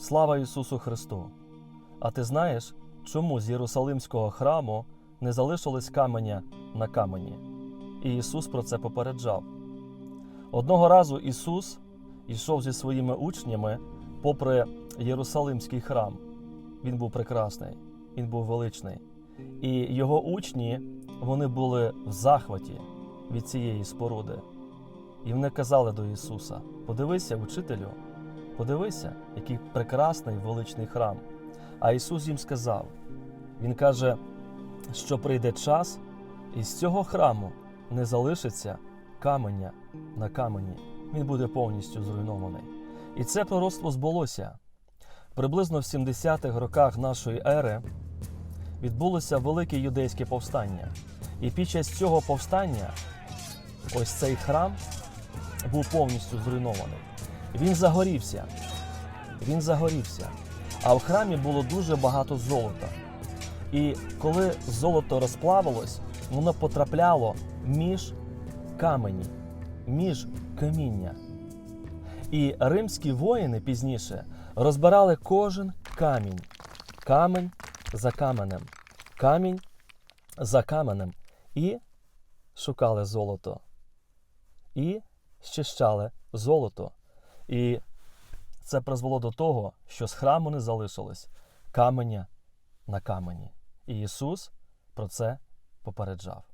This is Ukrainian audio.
Слава Ісусу Христу! А ти знаєш, чому з Єрусалимського храму не залишилось каменя на камені? І Ісус про це попереджав. Одного разу Ісус йшов зі своїми учнями попри Єрусалимський храм. Він був прекрасний, він був величний. І його учні вони були в захваті від цієї споруди. І вони казали до Ісуса: Подивися, учителю, подивися, який прекрасний величний храм. А Ісус їм сказав: Він каже, що прийде час, і з цього храму не залишиться каменя на камені. Він буде повністю зруйнований. І це пророцтво збулося. Приблизно в 70-х роках нашої ери відбулося велике юдейське повстання. І під час цього повстання ось цей храм був повністю зруйнований. Він загорівся. Він загорівся. А в храмі було дуже багато золота. І коли золото розплавилось, воно потрапляло між камені, між каміння. І римські воїни пізніше розбирали кожен камінь, камінь за каменем, камінь за каменем, і шукали золото, і щищали золото. І це призвело до того, що з храму не залишилось каменя на камені. І Ісус про це попереджав.